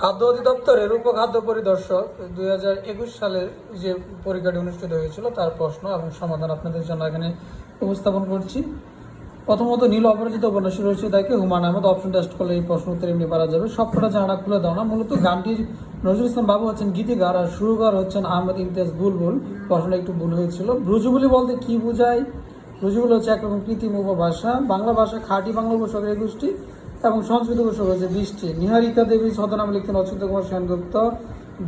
খাদ্য অধিদপ্তরের উপখাদ্য পরিদর্শক দুই হাজার একুশ সালের যে পরীক্ষাটি অনুষ্ঠিত হয়েছিল, তার প্রশ্ন এবং সমাধান আপনাদের জন্য এখানে উপস্থাপন করছি। প্রথমত, নীল অপরাজিত উপন্যাসী রয়েছে তাকে হুমায়ুন আহমেদ অপশন টেস্ট করলে এই প্রশ্ন উত্তর এমনি পারা যাবে। সবকটা জানা খুলে দাও না। মূলত গানটির নজরুল ইসলাম বাবু হচ্ছেন গীতিকার আর সুরকার হচ্ছেন আহমেদ ইমতিয়াজ বুলবুল। প্রশ্নটা একটু ভুল হয়েছিল। ব্রুজুবলি বলতে কি বোঝায়? ব্রুজুবলি হচ্ছে একরকম কৃত্রিম উপভাষা। বাংলা ভাষা খাঁটি বাংলা উপসর্গের একুশটি। এবং সংস্কৃত উপসর্গ হচ্ছে বৃষ্টি নিহারিকা দেবী ছদনামে লিখতেন অচ্যুত কুমার সেনগুপ্ত।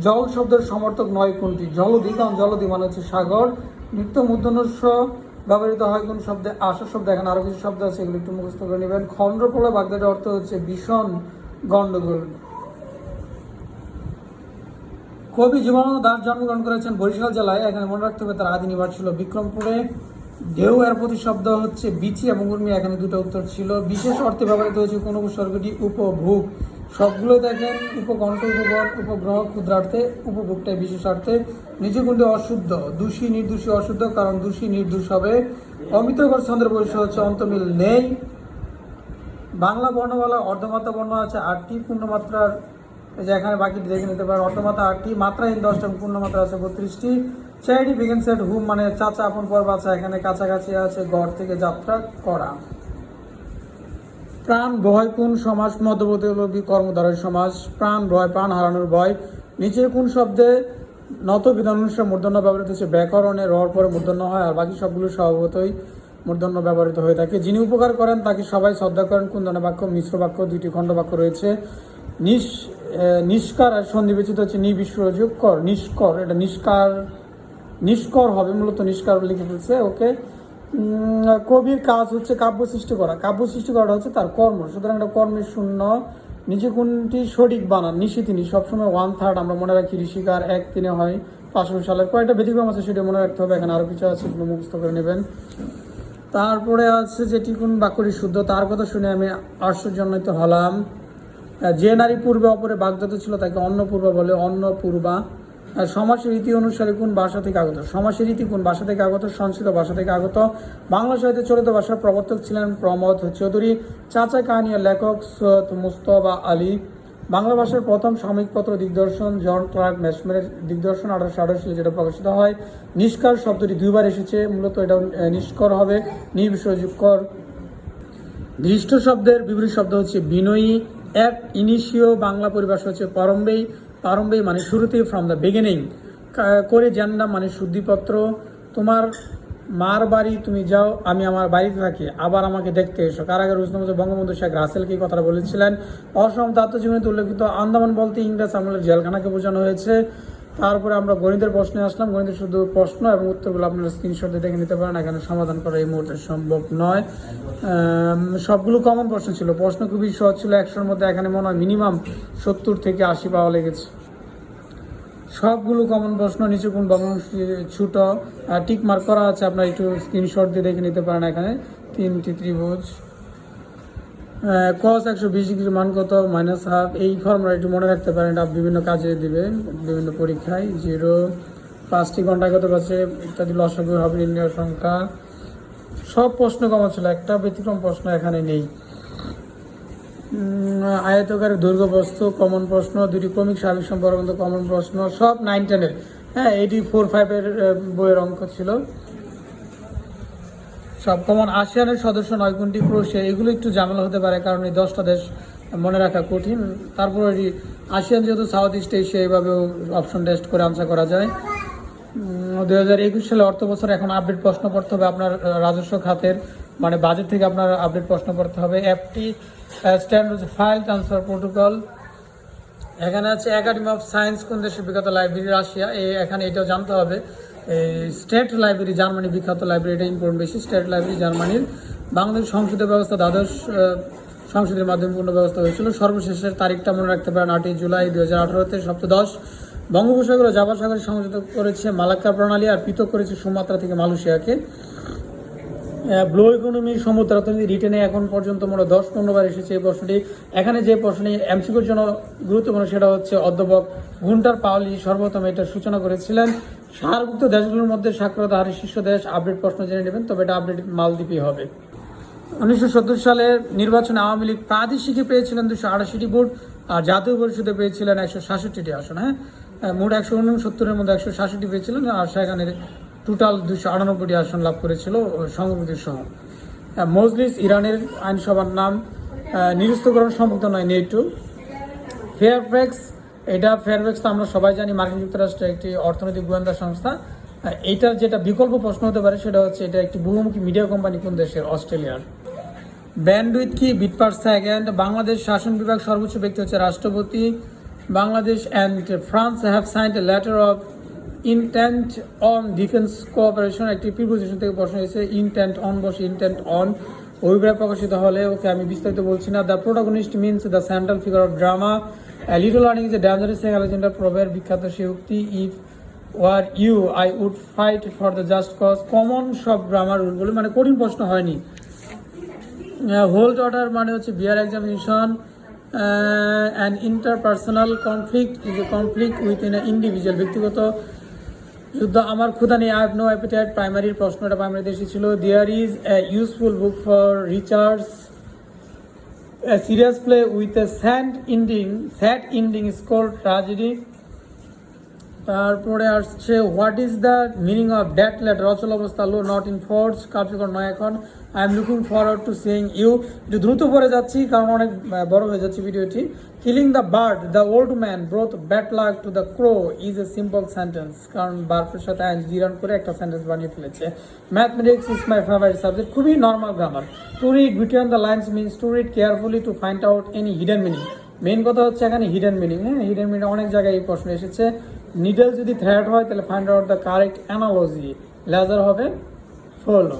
জল শব্দের সমর্থক নয় কোনটি? জলদি কারণ জলদি মানে হচ্ছে সাগর। নিত্য মূর্ধনস্য ব্যবহৃত হয় কোন শব্দে? আশা শব্দ, এখানে আরও কিছু শব্দ আছে, এগুলো একটু মুখস্থ করে নেবেন। খণ্ডপ্রলয় বাগদাটির অর্থ হচ্ছে ভীষণ গণ্ডগোল কবি জীবনানন্দ দাস জন্মগ্রহণ করেছেন বরিশাল জেলায়, এখানে মনে রাখতে হবে তার আদি নিবাস ছিল বিক্রমপুরে। ঢেউ এর প্রতিশব্দ হচ্ছে বিচি এবং উর্মি, এখানে দুটো উত্তর ছিল। বিশেষ অর্থে ব্যবহৃত হয়েছে কোন উপসর্গটি উপভোগ। সবগুলো দেখেন, উপকণ্ঠ উপগণ উপগ্রহ, ক্ষুদ্রার্থে, উপভোগটাই বিশেষ অর্থে নিচে কোনটি অশুদ্ধ, দোষী, নির্দোষী, অশুদ্ধ, কারণ দোষী, নির্দোষ হবে। অমিতকর ছন্দের বৈশ্য হচ্ছে অন্তমিল নেই। বাংলা বর্ণমালা, অর্ধমাত্রা বর্ণ আছে আটটি, পূর্ণমাত্রার যে এখানে বাকিটি দেখে নিতে পারেন, অর্ধমাত্রা আটটি, মাত্রাহীন দশটা পূর্ণমাত্রা আছে বত্রিশটি। চাইডি বিগেন সেট হুম মানে চাচা, আপন পর বাচ্চা এখানে কাছাকাছি আছে ঘর থেকে যাত্রা করা। প্রাণ ভয় কোন সমাজ মধ্যবর্তী কর্মধারের সমাজ, প্রাণ ভয়, প্রাণ হারানোর ভয়। নিচের কোন শব্দে নত বিধান অনুসারে মূর্ধন্য ব্যবহৃত হচ্ছে ব্যাকরণে রর পরে মূর্ধন্য হয়, আর বাকি সবগুলো স্বভাবতই মূর্ধন্য ব্যবহৃত হয়ে থাকে। যিনি উপকার করেন, তাকে সবাই শ্রদ্ধা করেন। কোন বাক্য? মিশ্র বাক্য, দুইটি খণ্ড বাক্য রয়েছে। নিষ্কার আর সন্ধিবেচিত হচ্ছে নিবিশ্বযোগ কর নিষ্কর, এটা নিষ্কার নিষ্কর হবে, মূলত নিষ্কার লিখে ফেলছে, ওকে? কবির কাজ হচ্ছে কাব্য সৃষ্টি করা। কাব্য সৃষ্টি করাটা হচ্ছে তার কর্ম। সুতরাং এটা কর্মের শূন্য নিচে কোনটি সঠিক বানান নিশি তিনি। সবসময় ওয়ান থার্ড আমরা মনে রাখি, ঋষিকার এক, তিনে হয় পাঁচশো সালের কয়েকটা ব্যতিক্রম আছে, সেটা মনে রাখতে হবে। এখানে আরও কিছু আছে, সেগুলো মুখস্থ করে নেবেন। তারপরে আছে যেটি কোন বাক্যটি শুদ্ধ, তার কথা শুনে আমি আশ্চর্যান্বিত হলাম। যে নারী পূর্বে অপরে বাগদত্ত ছিল, তাকে অন্নপূর্বা বলে অন্নপূর্বা। আর সমাসের রীতি অনুসারে কোন ভাষা থেকে আগত? সমাসের রীতি কোন ভাষা থেকে আগত? সংস্কৃত ভাষা থেকে আগত? বাংলা সাহিত্যে চলিত ভাষার প্রবর্তক ছিলেন প্রমোদ চৌধুরী। চাচা কাহানিয়ার লেখক সৈয়দ মুস্তফা আলী। বাংলা ভাষার প্রথম সাময়িক পত্র দিগদর্শন জন ক্লার্ক ম্যাসমের দিগদর্শন আঠারোশো আঠারো সালে যেটা প্রকাশিত হয়। নিষ্কার শব্দটি দুইবার এসেছে, মূলত এটা নিষ্কর হবে নির্বিষযুক্কর দৃষ্ট শব্দের বিপরীত শব্দ হচ্ছে বিনয়ী। এক ইনিশিও বাংলা পরিভাষা হচ্ছে পারম্বেই পারম্বেই মানে শুরুতে ফ্রম দ্য বিগিনিং করে জানলাম মানে শুদ্ধিপত্র, তোমার মার বাড়ি তুমি যাও, আমি আমার বাড়িতে থাকি, আবার আমাকে দেখতে এসো। কারাগার উষ্ণমজ বঙ্গবন্ধু শেখ রাসেলকে কথা কথাটা বলেছিলেন? অসম আত্মজীবনীতে উল্লেখিত আন্দামান বলতে ইংরেজ আমলের জেলখানাকে বোঝানো হয়েছে। তারপরে আমরা গণিতের প্রশ্নে আসলাম। গণিতের শুধু প্রশ্ন এবং উত্তরগুলো আপনারা স্ক্রিনশটে দেখে নিতে পারেন। এখানে সমাধান করা এই মুহূর্তে সম্ভব নয়। সবগুলো কমন প্রশ্ন ছিল। প্রশ্ন খুবই সহজ ছিল। একশোর মধ্যে এখানে মনে হয় মিনিমাম সত্তর থেকে আশি পাওয়া লেগেছে। সবগুলো কমন প্রশ্ন, নিচে কোন বঙ্গবন্ধু ছোট টিক মার্ক করা আছে। আপনারা একটু স্ক্রিনশট দিয়ে দেখে নিতে পারেন এখানে। তিনটি ত্রিভুজ। কস একশো বিশ ডিগ্রির মান কত? মাইনাস হাফ এই ফর্মুলা একটু মনে রাখতে পারেন, এটা বিভিন্ন কাজে দিবে, বিভিন্ন পরীক্ষায়। জিরো পাঁচটি ঘন্টায় কত পাচ্ছে? ইত্যাদি লসাগু হবে নির্ণয় সংখ্যা। সব প্রশ্ন কমন ছিল একটা ব্যতিক্রম প্রশ্ন এখানে নেই। আয়তকারের দৈর্ঘ্য বস্তু কমন প্রশ্ন, দুটি ক্রমিক স্বাভাবিক সম্পর্ক কমন প্রশ্ন, সব নাইন টেনের হ্যাঁ এইটি ফোর ফাইভের বইয়ের অঙ্ক ছিল। সব কমন আসিয়ানের সদস্য নয়, কোনটি ক্রোশিয়া? এগুলো একটু ঝামেলা হতে পারে, কারণ এই দশটা দেশ মনে রাখা কঠিন। তারপর আসিয়ান, যেহেতু সাউথ ইস্ট এশিয়া এইভাবেও অপশন টেস্ট করে আনসার করা যায়। দুই হাজার একুশ সালে অর্থ বছর, এখন আপডেট প্রশ্ন পড়তে হবে আপনার রাজস্ব খাতের মানে বাজেট থেকে আপনার আপডেট প্রশ্ন পড়তে হবে। অ্যাপটি স্ট্যান্ড হচ্ছে ফাইল ট্রান্সফার প্রোটোকল এখানে আছে একাডেমি অফ সায়েন্স কোন দেশের বিখ্যাত লাইব্রেরি রাশিয়া। এখানে এটাও জানতে হবে। স্টেট লাইব্রেরি, জার্মানি বিখ্যাত লাইব্রেরি, এটা ইম্পর্টেন্ট বেশি। স্টেট লাইব্রেরি, জার্মানির বাংলাদেশ সংসদীয় ব্যবস্থা, দ্বাদশ সংসদের মাধ্যমে পূর্ণ ব্যবস্থা হয়েছিল। সর্বশেষের তারিখটা মনে রাখতে পারেন, আটই জুলাই দুই হাজার আঠারোতে সপ্তদশ বঙ্গোপসাগর ও জাভা সাগরে সংযুক্ত করেছে মালাক্কা প্রণালী আর পৃথক করেছে সুমাত্রা থেকে মালয়েশিয়াকে। ব্লু ইকোনমি, সমুদ্র অর্থনীতি, রিটেনে এখন পর্যন্ত মোট দশ পনেরো বার এসেছে এই প্রশ্নটি। এখানে যে প্রশ্নটি এমসিকিউর জন্য গুরুত্বপূর্ণ, সেটা হচ্ছে অধ্যাপক ঘুন্টার পাওলি সর্বপ্রথম এটার সূচনা করেছিলেন। সারভুক্ত দেশগুলোর মধ্যে সাক্ষরতা হারের শীর্ষ দেশ আপডেট প্রশ্ন জেনে নেবেন, তবে এটা আপডেট মালদ্বীপই হবে। উনিশশো সত্তর সালের নির্বাচনে আওয়ামী লীগ প্রাদেশিকে পেয়েছিলেন দুশো আটাশিটি ভোট, আর জাতীয় পরিষদে পেয়েছিলেন একশো সাতষট্টিটি আসন হ্যাঁ? মোট একশো উনসত্তরের মধ্যে একশো সাতষট্টি পেয়েছিলেন, আর সেখানে টোটাল দুশো আটানব্বইটি আসন লাভ করেছিল সংগঠন সহ। মজলিস ইরানের আইনসভার নাম নিরস্তকরণ সম্পর্ক নয়, নেটো। ফেয়ারফ্যাক্স এটা ফেয়ারফ্যাক্স তো আমরা সবাই জানি মার্কিন যুক্তরাষ্ট্রের একটি অর্থনৈতিক গোয়েন্দা সংস্থা। আহ, এইটার যেটা বিকল্প প্রশ্ন হতে পারে সেটা হচ্ছে এটা একটি বহুমুখী মিডিয়া কোম্পানি কোন দেশের? অস্ট্রেলিয়ার। ব্যান্ডউইথ কি? বিট পার বাংলাদেশ শাসন বিভাগ সর্বোচ্চ ব্যক্তি হচ্ছে রাষ্ট্রপতি। Bangladesh and France have signed a letter of intent on defence cooperation একটি প্রিপোজিশন থেকে প্রশ্ন হয়েছে ইনটেন্ট অন বসে ইনটেন্ট অন অভিপ্রায় প্রকাশিত হলে ওকে আমি বিস্তারিত বলছি না। The protagonist means the central figure of drama little learning is a dangerous Alexander প্রবের বিখ্যাত সেই উক্তি if were you I would fight for the just cause common সব গ্রামার রুলগুলো মানে কঠিন প্রশ্ন হয়নি। হোল্ড অর্ডার মানে হচ্ছে bear examination and interpersonal conflict is a conflict within individual ব্যক্তিগত যুদ্ধ। আমার ক্ষুধা নেই আই হ্যাভ নো অ্যাপিটাইট প্রাইমারির প্রশ্নটা প্রাইমারিতে এসেছিল। There is a useful book for recharge a serious play with a sad ending sad ending is called tragedy তারপরে আসছে what is the meaning of that letter অচল অবস্থা লো নট ইন ফোর্স কার্যকর নয় এখন। I am looking forward to sing you একটু দ্রুত পরে যাচ্ছি, কারণ অনেক বড় হয়ে যাচ্ছে ভিডিওটি। Killing the bird the old man brought bad luck to the crow is a simple sentence কারণ বার্ফের সাথে আইন জিরান করে একটা সেন্টেন্স বানিয়ে ফেলেছে। Mathematics is my favourite subject খুবই normal grammar to read between the lines means to read carefully to find out any hidden meaning main কথা হচ্ছে এখানে হিডেন মিনিং হ্যাঁ? হিডেন মিনিং অনেক জায়গায় এই প্রশ্ন এসেছে। নিডল যদি থ্রেড হয়, তাহলে find out the correct analogy leader হবে ফলো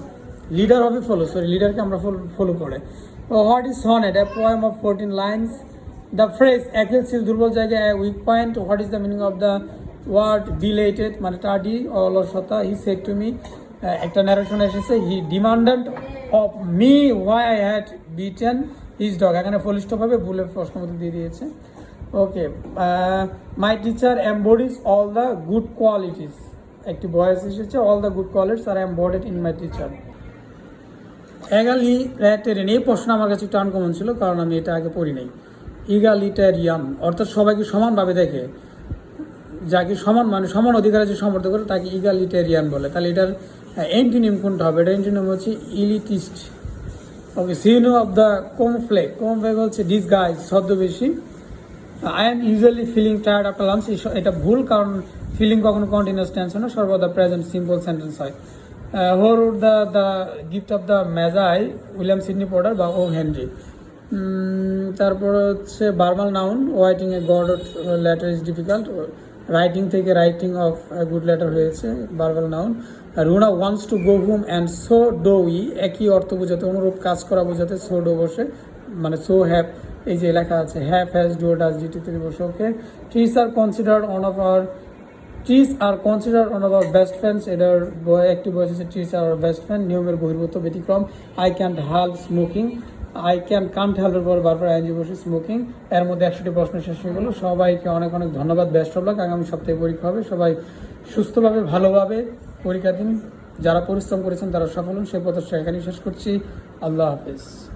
লিডার হবে ফলো সরি লিডারকে আমরা ফলো করে। What is sonnet a poem of fourteen lines the phrase অ্যাকেল heel দুর্বল জায়গায় weak point what is the meaning of the word dilated মানে টাডি অলসতা হি সেট টু মি একটা ন্যারেশন এসেছে he demanded of me why I had beaten his dog এখানে ফলিষ্ঠভাবে ভুলের প্রশ্ন মতো দিয়ে দিয়েছে। Okay my teacher embodies all the good qualities একটি বয়স এসেছে all the good qualities are embedded in my teacher egalitarian এই প্রশ্ন আমার কাছে একটু আনকমন ছিল, কারণ আমি এটা আগে পড়ি নাই। ইগালিটারিয়ান অর্থাৎ সবাইকে সমানভাবে দেখে। যাকে সমান মানে সমান অধিকার আছে সমর্থ করে, তাকে ইগালিটেরিয়ান বলে। তাহলে এটার এন্টিনিম কোনটা হবে? এটা এন্টিনিম হচ্ছে elitist okay সিনো of the camouflage camouflage হচ্ছে ডিস গাইজ ছদ্মবেশী I am usually feeling tired after lunch এটা ভুল কারণ ফিলিং কখনো কন্টিনিউস টেন্স না, সর্বদা প্রেজেন্ট সিম্পল সেন্টেন্স হয়। Who wrote the the gift of the Magi William Sydney Porter বা ও হেনরি। তারপর হচ্ছে verbal noun. Writing a good letter is difficult writing থেকে রাইটিং অফ গুড লেটার হয়েছে verbal noun. Runa wants to go home and so do I একই অর্থ বোঝাতে, অনুরূপ কাজ করা বোঝাতে সো ডো বসে মানে সো হ্যাভ এই যে লেখা আছে হ্যাভ হ্যাজ ডু ডাজ জিটি থেকে বসে okay trees are considered on of our trees are consider one of our best friends এটার একটি বয়স আছে ট্রিস আর বেস্ট ফ্রেন্ড নিয়মের বহির্ভূত ব্যতিক্রম I can't help smoking I can can't হেল্পের পর বারবার আইনজি বসে স্মোকিং এর মধ্যে একশোটি প্রশ্ন শেষ হয়ে গেলো, সবাইকে অনেক অনেক ধন্যবাদ বেস্ট অফ আগামী সপ্তাহে পরীক্ষা হবে, সবাই সুস্থভাবে, ভালোভাবে পরীক্ষা দিন যারা পরিশ্রম করেছেন, তারা সফল হন। সেই প্রত্যাশা এখানেই শেষ করছি। আল্লাহ হাফিজ।